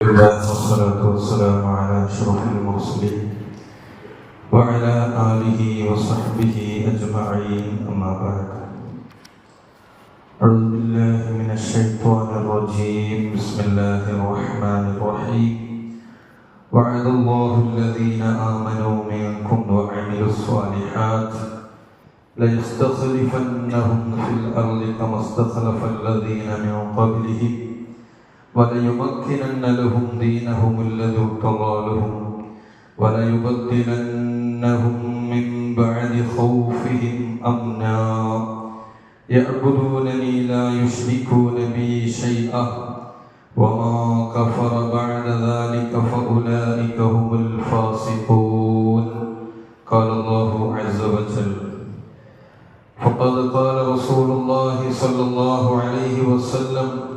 والصلاة والسلام على أشرف المرسلين وعلى آله وصحبه أجمعين. أما بعد أعوذ بالله من الشيطان الرجيم. بسم الله الرحمن الرحيم. وعد الله الذين آمنوا منكم وعملوا الصالحات ليستخلفنهم في الأرض كما استخلف الذين من قبلهم وليمكنن لهم دينهم الذي ارتضى لهم وليبدلنهم من بعد خوفهم أمنا. يعبدونني لا يشركون بي شيئا وما كفر بعد ذلك فأولئك هم الفاسقون. قال الله عز وجل فقد قال رسول الله صلى الله عليه وسلم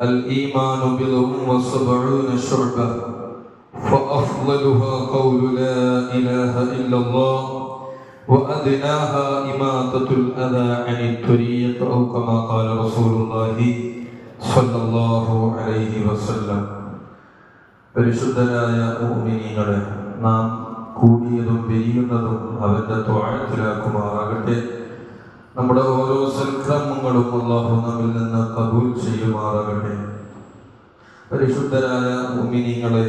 الإيمان بضع وسبعون شعبة فأفضلها قول لا إله إلا الله وأدناها إماتة الأذى عن الطريق أو كما قال رسول الله صلى الله عليه وسلم പരിശുദ്ധരായ മോമിനികളെ നാം കൂടിയതും പിരിയുന്നതും അവന്റെ ത്വാഴത്തിലാക്കുമാറാകട്ടെ നമ്മുടെ ഓരോ സൽക്രമങ്ങളും അള്ളാഹു നമ്മിൽ നിന്ന് കബൂൽ ചെയ്യുമാറാകട്ടെ. പരിശുദ്ധരായ ഉമിനിങ്ങളെ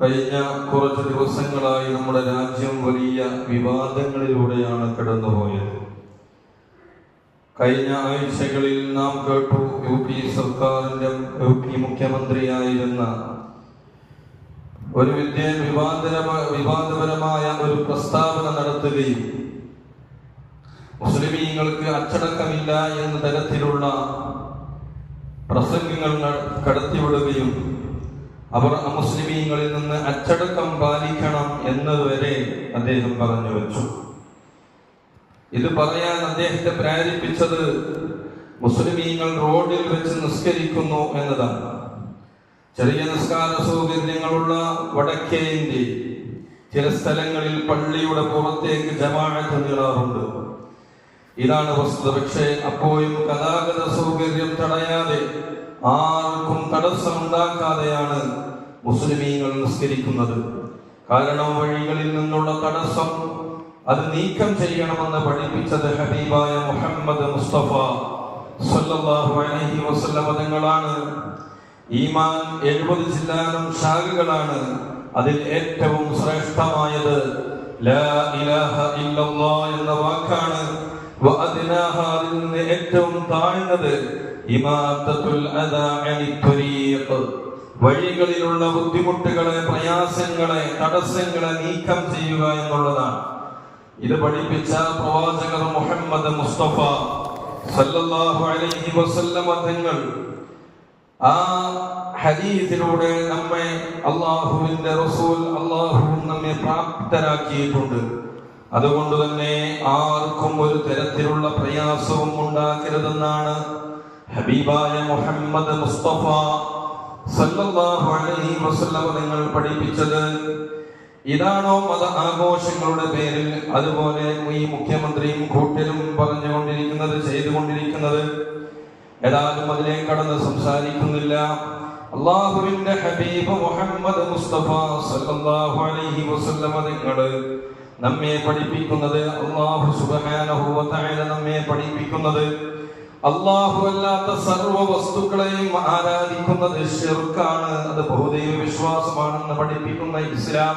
കഴിഞ്ഞ കുറച്ച് ദിവസങ്ങളായി നമ്മുടെ രാജ്യം വലിയ വിവാദങ്ങളിലൂടെയാണ് കടന്നുപോയത്. കഴിഞ്ഞ ആഴ്ചകളിൽ നാം കേട്ടു യു പി സർക്കാരിന്റെ യു പി മുഖ്യമന്ത്രിയായിരുന്ന ഒരു വിദ്യ വിവാദപരമായ ഒരു പ്രസ്താവന നടത്തുകയും മുസ്ലിമീങ്ങൾക്ക് അച്ചടക്കമില്ല എന്ന തരത്തിലുള്ള പ്രസംഗങ്ങൾ കടത്തിവിടുകയും അവർ അമുസ്ലിമീങ്ങളിൽ നിന്ന് അച്ചടക്കം പാലിക്കണം എന്നതുവരെ അദ്ദേഹം പറഞ്ഞു വെച്ചു. ഇത് പറയാൻ അദ്ദേഹത്തെ പ്രേരിപ്പിച്ചത് മുസ്ലിമീങ്ങൾ റോഡിൽ വെച്ച് നിസ്കരിക്കുന്നു എന്നതാണ്. ചെറിയ നിസ്കാര സൗകര്യങ്ങളുള്ള വടക്കേ ഇന്ത്യ ചില സ്ഥലങ്ങളിൽ പള്ളിയുടെ പുറത്തേക്ക് ജമാഅത്ത് നീളാറുണ്ട് ഇതാണ് വസ്തുത. പക്ഷേ അപ്പോഴും ഗതാഗത സൗകര്യം തടയാതെ ആർക്കും തടസ്സമുണ്ടാക്കാതെയാണ് മുസ്ലിമീങ്ങൾ നിസ്കരിക്കുന്നത്. കാരണം വഴികളിൽ നിന്നുള്ള തടസ്സം അത് നീക്കം ചെയ്യണമെന്ന് പഠിപ്പിച്ചത് ഹബീബായ മുഹമ്മദ് മുസ്തഫ സല്ലല്ലാഹു അലൈഹി വസല്ലം തങ്ങളാണ്. ഈമാൻ എഴുപത് ജില്ലാനും ശാഖകളാണ് അതിൽ ഏറ്റവും ശ്രേഷ്ഠമായത്. ലാ ഇലാഹ ഇല്ലല്ലാഹ് എന്ന വാക്കാണ് വഅദ്നാഹ അതിൽ നിന്ന് ഏറ്റവും താഴ്ന്നത് ഇമാത്തത്തുൽ അദാ അനി വഴികളിലുള്ള ബുദ്ധിമുട്ടുകളെ പ്രയാസങ്ങളെ തടസ്സങ്ങളെ നീക്കം ചെയ്യുക എന്നുള്ളതാണ്. ഇത് പഠിപ്പിച്ച പ്രവാചകർ മുഹമ്മദ് മുസ്തഫ സല്ലല്ലാഹു അലൈഹി വസല്ലമ തങ്ങൾ. ആ ഹദീസിലൂടെ നമ്മെ അള്ളാഹുവിന്റെ റസൂൽ അള്ളാഹു നമ്മെ പ്രാപ്തരാക്കിയിട്ടുണ്ട്. അതുകൊണ്ട് തന്നെ ആർക്കും ഒരു തരത്തിലുള്ള പ്രയാസവും ഉണ്ടാക്കരുതെന്നാണ് ഹബീബായ മുഹമ്മദ് മുസ്തഫ സല്ലല്ലാഹു അലൈഹി നിങ്ങൾ പഠിപ്പിച്ചത്. ഇതാണോ മത ആഘോഷങ്ങളുടെ പേരിൽ അതുപോലെ ഈ മുഖ്യമന്ത്രിയും കൂട്ടരും പറഞ്ഞുകൊണ്ടിരിക്കുന്നത് ചെയ്തുകൊണ്ടിരിക്കുന്നത്? ഏതായാലും അതിലേക്ക് കടന്ന് സംസാരിക്കുന്നില്ല. അള്ളാഹുവിന്റെ ഹബീബ് മുഹമ്മദ് മുസ്തഫ സല്ലല്ലാഹു അലൈഹി വസല്ലം നിങ്ങൾ നമ്മെ പഠിപ്പിക്കുന്നത് അള്ളാഹു സുബ്ഹാനഹു വ തആല നമ്മെ പഠിപ്പിക്കുന്നത് അള്ളാഹു അല്ലാത്ത സർവ വസ്തുക്കളെയും ആരാധിക്കുന്നത് ഷിർക്കാണ് അത് ബഹുദൈവ വിശ്വാസമാണെന്ന് പഠിപ്പിക്കുന്ന ഇസ്ലാം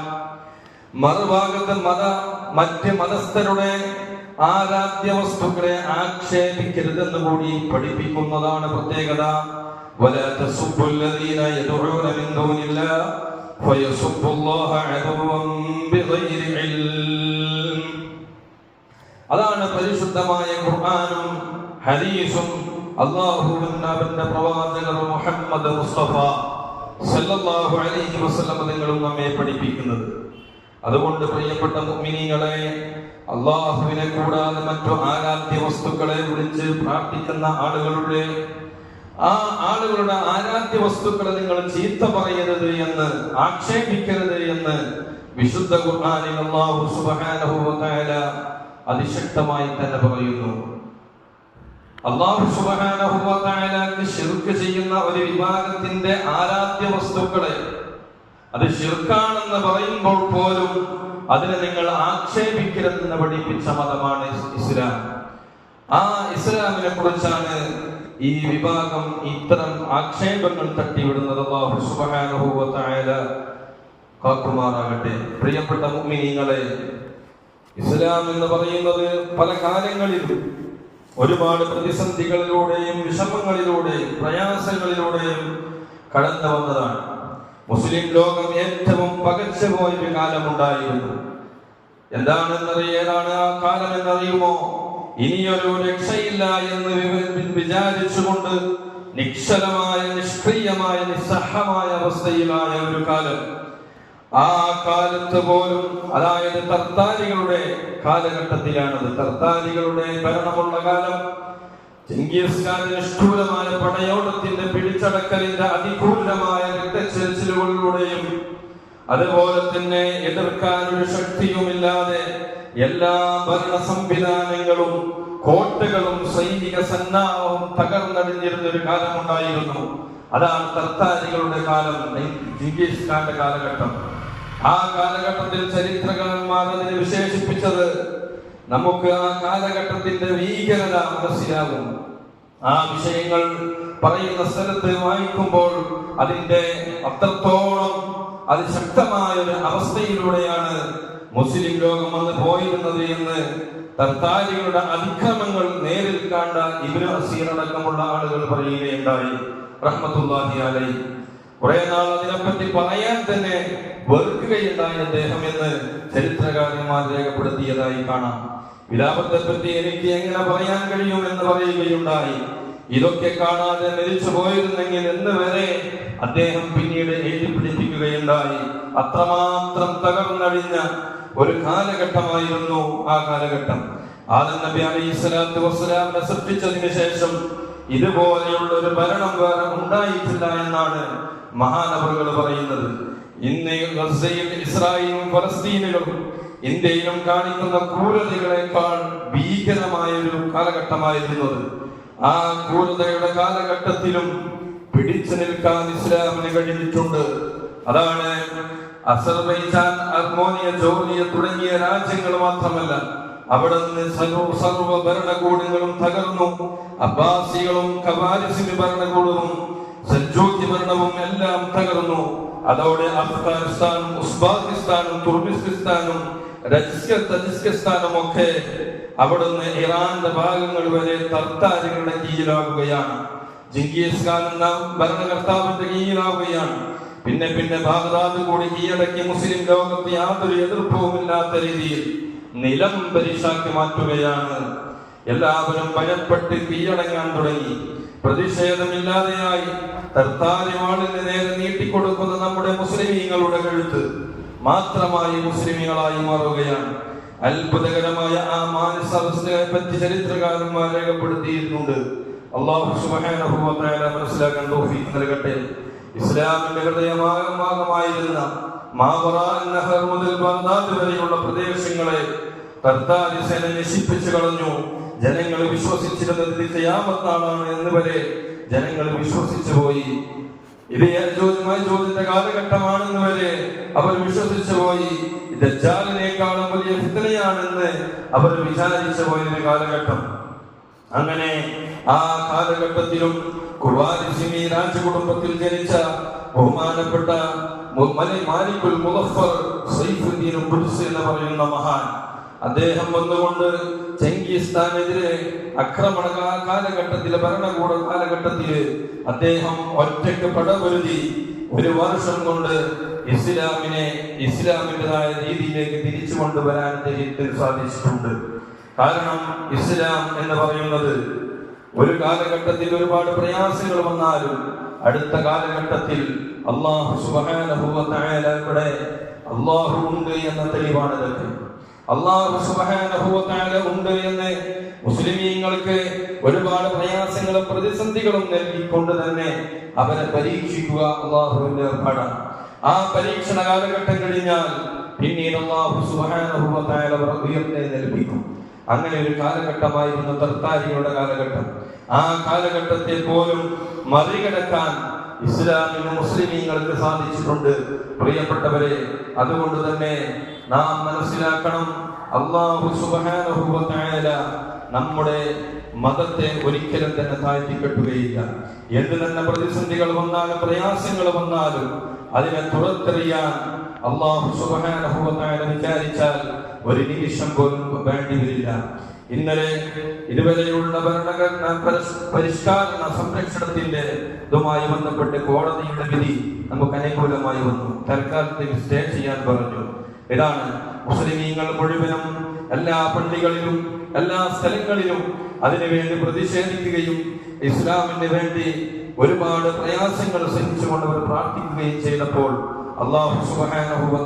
മറുഭാഗത്ത് മത മറ്റ് മതസ്ഥരുടെ ആരാധ്യ വസ്തുക്കളെ ആക്ഷേപിക്കരുതെന്ന് കൂടി പഠിപ്പിക്കുന്നതാണ് പ്രത്യേകത ولا تسبوا الذين يدعون من دون الله فيسبوا الله عدوا بغير علم അതാണ് പരിശുദ്ധമായ ഖുർആനും ഹദീസും അള്ളാഹുവിന്റെ അവന്റെ പ്രവാചകർ മുഹമ്മദ് മുസ്തഫ സല്ലല്ലാഹു അലൈഹി വസല്ലം നിങ്ങളും നമ്മെ പഠിപ്പിക്കുന്നത് അതുകൊണ്ട് പ്രിയപ്പെട്ട മുഅ്മിനീങ്ങളെ അള്ളാഹുവിനെ കൂടാതെ മറ്റു ആരാധ്യ വസ്തുക്കളെ വിളിച്ച് പ്രാർത്ഥിക്കുന്ന ആളുകളുടെ ആ ആളുകളുടെ ആരാധ്യ വസ്തുക്കളെ നിങ്ങൾ ചീത്ത പറയരുത് എന്ന് ആക്ഷേപിക്കരുത് എന്ന് വിശുദ്ധ ഖുർആനിൽ അല്ലാഹു സുബ്ഹാനഹു വ തആല അതിശക്തമായി തന്നെ പറയുന്നു. അള്ളാഹു സുബ്ഹാനഹു വ തആലക്ക് ശിർക്ക് ചെയ്യുന്ന ഒരു വിഭാഗത്തിന്റെ ആരാധ്യ വസ്തുക്കളെ അത് ശിർക്കാണെന്ന് പറയുമ്പോൾ പോലും അതിനെ നിങ്ങൾ ആക്ഷേപിക്കരുതെന്ന് പഠിപ്പിച്ച മതമാണ് ഇസ്ലാം. ആ ഇസ്ലാമിനെ കുറിച്ചാണ് ഈ വിഭാഗം ഇത്തരം ആക്ഷേപങ്ങൾ തട്ടിവിടുന്നത് തആല കാക്കുമാറാകട്ടെ. പ്രിയപ്പെട്ട മുഅ്മിനീങ്ങളെ ഇസ്ലാം എന്ന് പറയുന്നത് പല കാലങ്ങളിലും ഒരുപാട് പ്രതിസന്ധികളിലൂടെയും വിഷമങ്ങളിലൂടെയും പ്രയാസങ്ങളിലൂടെയും കടന്നു വന്നതാണ്. മുസ്ലിം ലോകം ഏറ്റവും പകച്ചുപോയൊരു കാലമുണ്ടായിരുന്നു. എന്താണെന്നറിയാനാണ് ആ കാലം എന്നറിയുമോ ഇനിയൊരു രക്ഷയില്ല എന്ന് വിചാരിച്ചുകൊണ്ട് നിക്ഷലമായ നിഷ്ക്രിയമായ നിസ്സഹമായ അവസ്ഥയിലായ ഒരു കാലം. ആ കാലത്ത് പോലും അതായത് തർത്താലികളുടെ കാലഘട്ടത്തിലാണത്. തർത്താലികളുടെ ഭരണമുള്ള കാലം ചെങ്കിസ് ഖാൻ നിഷ്ഠൂരമായ പടയോട്ടത്തിന്റെ പിടിച്ചടക്കലിന്റെ അതിക്രൂരമായ രക്തച്ചൊരിച്ചിലുകളിലൂടെയും അതുപോലെ തന്നെ എതിർക്കാൻ ഒരു ശക്തിയുമില്ലാതെ എല്ലാ ഭരണ സംവിധാനങ്ങളും കോട്ടകളും സൈനിക സന്നാഹവും തകർന്നടിഞ്ഞിരുന്ന ഒരു കാലമുണ്ടായിരുന്നു. അതാണ് തർത്താരികളുടെ കാലം ഖാന്റെ കാലഘട്ടം ആ കാലഘട്ടത്തിൽ ചരിത്രകാരന്മാർ അതിനെ വിശേഷിപ്പിച്ചത് നമുക്ക് ആ കാലഘട്ടത്തിന്റെ ഭീകരത മനസ്സിലാകും. ആ വിഷയങ്ങൾ പറയുന്ന സ്ഥലത്ത് വായിക്കുമ്പോൾ അതിന്റെ അത്രത്തോളം അതിശക്തമായ ഒരു അവസ്ഥയിലൂടെയാണ് മുസ്ലിം ലോകം വന്ന് പോയിരുന്നത് എന്ന് തർത്താരികളുടെ അതിക്രമങ്ങൾ നേരിൽ കണ്ട ഇബ്നു അസീർ അടക്കമുള്ള ആളുകൾ പറയുകയുണ്ടായി. റഹ്മത്തുള്ളാഹി അലൈഹി കുറെ നാൾ അതിനെപ്പറ്റി പറയാൻ തന്നെ വെറുക്കുകയുണ്ടായി അദ്ദേഹം എന്ന് ചരിത്രകാരന്മാർ രേഖപ്പെടുത്തിയതായി കാണാം. വിലാപത്തെ പറ്റി എനിക്ക് എങ്ങനെ പറയാൻ കഴിയും എന്ന് പറയുകയുണ്ടായി. ഇതൊക്കെ കാണാതെ മരിച്ചു പോയിരുന്നെങ്കിൽ എന്ന് വരെ അദ്ദേഹം പിന്നീട് എഴുതി പിടിപ്പിക്കുകയുണ്ടായി. അത്രമാത്രം തകർന്നടിഞ്ഞ ഒരു കാലഘട്ടമായിരുന്നു ആ കാലഘട്ടം. ആദം നബി അലൈഹി സ്വലാത്തു വസ്സലാമിനെ സൃഷ്ടിച്ചതിന് ശേഷം ഇതുപോലെയുള്ള ഒരു ഭരണം വേറെ ഉണ്ടായിട്ടില്ല എന്നാണ് മഹാനവറുകൾ പറയുന്നത്. ഇന്ന് ഇസ്രായേലും ഫലസ്തീനുകളും ഇന്ത്യയിലും കാണിക്കുന്ന ക്രൂരതകളെക്കാൾ ഭീകരമായ ഒരു കാലഘട്ടമായിരുന്നത് ആ ക്രൂരതയുടെ കാലഘട്ടത്തിലും പിടിച്ചു നിൽക്കാൻ ഇസ്ലാമിന് കഴിഞ്ഞിട്ടുണ്ട്. അതാണ് അസർബൈജാൻ അർമോനിയ ജോർജിയ തുടങ്ങിയ രാജ്യങ്ങൾ മാത്രമല്ല അവിടെ നിന്ന് സർവ ഭരണകൂടങ്ങളും തകർന്നു. അബ്ബാസികളും കവാരിസിന് ഭരണകൂടവും സജ്ജൂക്കി ഭരണവും എല്ലാം തകർന്നു. അതോടെ അഫ്ഗാനിസ്ഥാനും ഉസ്ബാക്കിസ്ഥാനും തുർബിസ്കിസ്ഥാനും തജിസ്കിസ്ഥാനും ഒക്കെ അവിടുന്ന് ഇറാന്റെ ഭാഗങ്ങൾ വരെ തർത്താരികളുടെ കീഴിലാകുകയാണ് ജിംഗീസ് ഖാൻ എന്ന ഭരണകർത്താവിന്റെ കീഴിലാവുകയാണ്. പിന്നെ പിന്നെ ബാഗ്ദാദ് കൂടി കീഴടക്കി മുസ്ലിം ലോകത്ത് യാതൊരു എതിർപ്പുമില്ലാത്ത രീതിയിൽ നിലം പരിശാക്കി മാറ്റുകയാണ്. എല്ലാവരും ഭയപ്പെട്ട് കീഴടങ്ങാൻ തുടങ്ങി. പ്രതിഷേധമില്ലാതെയായി തർത്താരി വാളിന് നേരെ നീട്ടിക്കൊടുക്കുന്ന നമ്മുടെ മുസ്ലിമീങ്ങളുടെ കഴുത്ത് മാത്രമായി മുസ്ലിമീങ്ങളായി മാറുകയാണ്. അത്ഭുതകരമായ ആ മാനസാവസ്ഥയെ പറ്റി ചരിത്രകാരന്മാർ രേഖപ്പെടുത്തിയിരുന്നുണ്ട് അള്ളാഹു മനസ്സിലാക്കാൻ നൽകട്ടെ ഇസ്ലാമിന്റെ ഹൃദയമാകമായിരുന്ന മാവറ നഹർ മുതൽ ബാഗ്ദാദ് വരെയുള്ള പ്രദേശങ്ങളെ കർത്താരി സേന നശിപ്പിച്ചു കളഞ്ഞു. ജനങ്ങൾ വിശ്വസിച്ചിരുന്നത് തിരിച്ചയാമത്താണ് എന്ന് വരെ ജനങ്ങൾ വിശ്വസിച്ചു പോയി. ഇത് യാജൂജ് കാലഘട്ടമാണെന്ന് വരെ അവർ വിശ്വസിച്ചു പോയി. ദജ്ജാലിനേക്കാളും വലിയ ഫിത്തനയാണെന്ന് അവർ വിചാരിച്ചു പോയൊരു കാലഘട്ടം. അങ്ങനെ ആ കാലഘട്ടത്തിലും ഖുർആാനിസിമി രാജകുടുംബത്തിൽ ജനിച്ച ബഹുമാനപ്പെട്ട മാലിക്കുൽ മുലഫർ സൈഫുദ്ദീൻ ഖുദ്സ് എന്ന് പറയുന്ന മഹാൻ. അദ്ദേഹം വന്നുകൊണ്ട് ചെങ്കിസ്ഥാനെതിരെ ആക്രമണ കാലഘട്ടത്തിലെ ഭരണകൂട കാലഘട്ടത്തിൽ അദ്ദേഹം ഒറ്റയ്ക്ക് പടപൊരുതി ഒരു വർഷം കൊണ്ട് ഇസ്ലാമിനെ ഇസ്ലാമിന്റെതായ രീതിയിലേക്ക് തിരിച്ചു കൊണ്ടുവരാൻ അദ്ദേഹത്തിന് സാധിച്ചിട്ടുണ്ട്. കാരണം ഇസ്ലാം എന്ന് പറയുന്നത് ഒരു കാലഘട്ടത്തിൽ ഒരുപാട് പ്രയാസങ്ങൾ വന്നാലും അടുത്ത കാലഘട്ടത്തിൽ അള്ളാഹു ഇവിടെ അള്ളാഹു ഉണ്ട് എന്ന തെളിവാണ് ഇതൊക്കെ അള്ളാഹു സുബ്ഹാനഹു വ തആല ഉണ്ട് എന്ന് മുസ്ലിമീങ്ങൾക്ക് ഒരുപാട് പ്രയാസങ്ങളും പ്രതിസന്ധികളും നൽകിക്കൊണ്ട് തന്നെ അവരെ പരീക്ഷിക്കുക അള്ളാഹുവിന്റെ ഏർപ്പാടാണ്. ആ പരീക്ഷണ കാലഘട്ടം കഴിഞ്ഞാൽ പിന്നീട് അള്ളാഹു സുബ്ഹാനഹു വ തആല അവരെ ഉയർത്തി നൽകിക്കും. അങ്ങനെ ഒരു കാലഘട്ടമായിരുന്നു തർത്താരികളുടെ കാലഘട്ടം. ആ കാലഘട്ടത്തെ പോലും മറികടക്കാൻ ഇസ്ലാമിന് മുസ്ലിമീങ്ങൾക്ക് സാധിച്ചിട്ടുണ്ട്. പ്രിയപ്പെട്ടവരെ അതുകൊണ്ട് തന്നെ നാം മനസ്സിലാക്കണം. അള്ളാഹു തആല നമ്മുടെ മതത്തെ ഒരിക്കലും തന്നെ താഴ്ത്തിക്കെട്ടുകയില്ല. എന്ത് തന്നെ പ്രതിസന്ധികൾ വന്നാലും പ്രയാസങ്ങൾ വന്നാലും അതിനെ തുറത്തെറിയാൻ അള്ളാഹു തആല വിചാരിച്ചാൽ ഒരു നിമിഷം പോലും വേണ്ടി വരില്ല ഇന്നലെ ഇതുവരെയുള്ള ഭരണഘടന പരിഷ്കാരണ സംരക്ഷണത്തിന്റെ ഇതുമായി ബന്ധപ്പെട്ട് കോടതിയുടെ വിധി നമുക്ക് അനുകൂലമായി വന്നു. തൽക്കാലത്തേക്ക് സ്റ്റേ ചെയ്യാൻ പറഞ്ഞു. ഇതാണ് മുസ്ലിമീങ്ങൾ മുഴുവനും എല്ലാ പള്ളികളിലും എല്ലാ സ്ഥലങ്ങളിലും അതിനുവേണ്ടി പ്രതിഷേധിക്കുകയും ഇസ്ലാമിന് വേണ്ടി ഒരുപാട് പ്രയാസങ്ങൾ സഹിച്ചുകൊണ്ട് അവർ പ്രാർത്ഥിക്കുകയും ചെയ്തപ്പോൾ അള്ളാഹു വ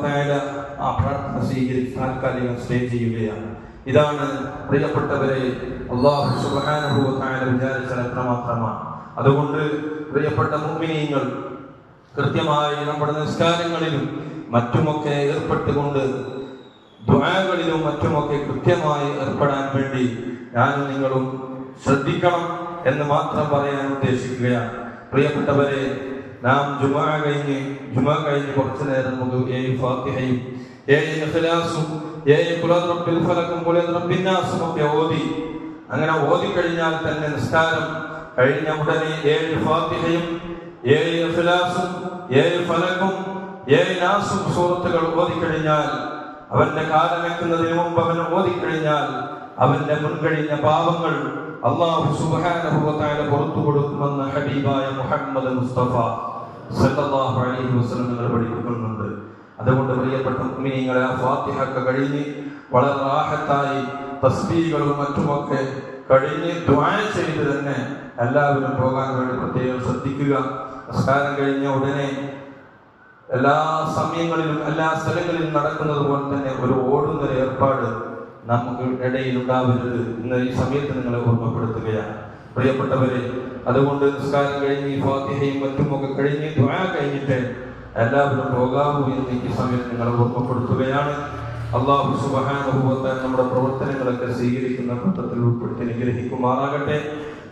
ആ പ്രാർത്ഥന സ്വീകരിച്ച് താൽക്കാലികം സ്റ്റേ ചെയ്യുകയാണ്. ഇതാണ് പ്രിയപ്പെട്ടവരെ അള്ളാഹു തആല വിചാരിച്ചാൽ എത്രമാത്രമാണ് അതുകൊണ്ട് പ്രിയപ്പെട്ട മുഅ്മിനീങ്ങൾ കൃത്യമായി നമ്മുടെ നിസ്കാരങ്ങളിലും മറ്റുമൊക്കെ ഏർപ്പെട്ടുകൊണ്ട് ദുആകളിലും മറ്റുമൊക്കെ കൃത്യമായി ഏർപ്പെടാൻ വേണ്ടി ഞാൻ നിങ്ങളും ശ്രദ്ധിക്കണം എന്ന് മാത്രം പറയാൻ ഉദ്ദേശിക്കുകയാണ്. പ്രിയപ്പെട്ടവരെ നാം ജുമാ കഴിഞ്ഞ് ജുമാ കഴിഞ്ഞ് കുറച്ചു നേരം നമുക്ക് ഏഴ് ഫാത്തിഹയും ഏഴ് ഇഖ്ലാസും ഏഴ് ഖുലദ് റബ്ബിൽ ഫലക്കും നാസും ഒക്കെ ഓതി. അങ്ങനെ ഓതി കഴിഞ്ഞാൽ തന്നെ നിസ്കാരം കഴിഞ്ഞ ഉടനെ ഏഴ് ഫാത്തിഹയും ഏഴ് ഇഖ്ലാസും ഏഴ് ഫലക്കും ഏഴ് നാസും സൂറത്തുകൾ ഓതിക്കഴിഞ്ഞാൽ അവന്റെ കാലം വെക്കുന്നതിന് മുമ്പ് അവൻ ഓതിക്കഴിഞ്ഞാൽ അവന്റെ മുൻകഴിഞ്ഞ പാപങ്ങൾ അള്ളാഹു തആല പുറത്തു കൊടുക്കുമെന്ന് ഹബീബായ മുഹമ്മദ് മുസ്തഫ സല്ലല്ലാഹു അലൈഹി വസല്ലം നിങ്ങൾ പഠിപ്പിക്കുന്നുണ്ട്. അതുകൊണ്ട് പ്രിയപ്പെട്ട മുഅ്മിനീങ്ങളെ ആ ഫാത്തിഹ ഒക്കെ കഴിഞ്ഞ് വളരെ റാഹത്തായി തസ്ബീഹുകളും മറ്റുമൊക്കെ കഴിഞ്ഞ് ദുആ ചെയ്ത് തന്നെ എല്ലാവരും പോകാൻ വേണ്ടി പ്രത്യേകം ശ്രദ്ധിക്കുക. നമസ്കാരം കഴിഞ്ഞ ഉടനെ എല്ലാ സമയങ്ങളിലും എല്ലാ സ്ഥലങ്ങളിലും നടക്കുന്നത് പോലെ തന്നെ ഒരു ഓടുന്ന ഏർപ്പാട് നമുക്ക് ഇടയിൽ ഉണ്ടാവരുത് ഇന്ന് ഈ സമയത്ത് നിങ്ങളെ ഓർമ്മപ്പെടുത്തുകയാണ്. പ്രിയപ്പെട്ടവരെ അതുകൊണ്ട് നിസ്കാരം കഴിഞ്ഞ് ഫാത്തിഹയും മറ്റുമൊക്കെ കഴിഞ്ഞ് ദ്വാ കഴിഞ്ഞിട്ട് എല്ലാവരും പോകാവൂ എന്ന് ഈ സമയത്ത് നിങ്ങളെ ഓർമ്മപ്പെടുത്തുകയാണ്. അള്ളാഹു സുബാനുഭവത്താൻ നമ്മുടെ പ്രവർത്തനങ്ങളൊക്കെ സ്വീകരിക്കുന്ന കൂട്ടത്തിൽ ഉൾപ്പെടുത്തി അനുഗ്രഹിക്കുമാറാകട്ടെ.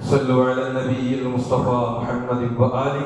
സല്ലു അല നബിയിൽ മുസ്തഫ മുഹമ്മദ് വആലി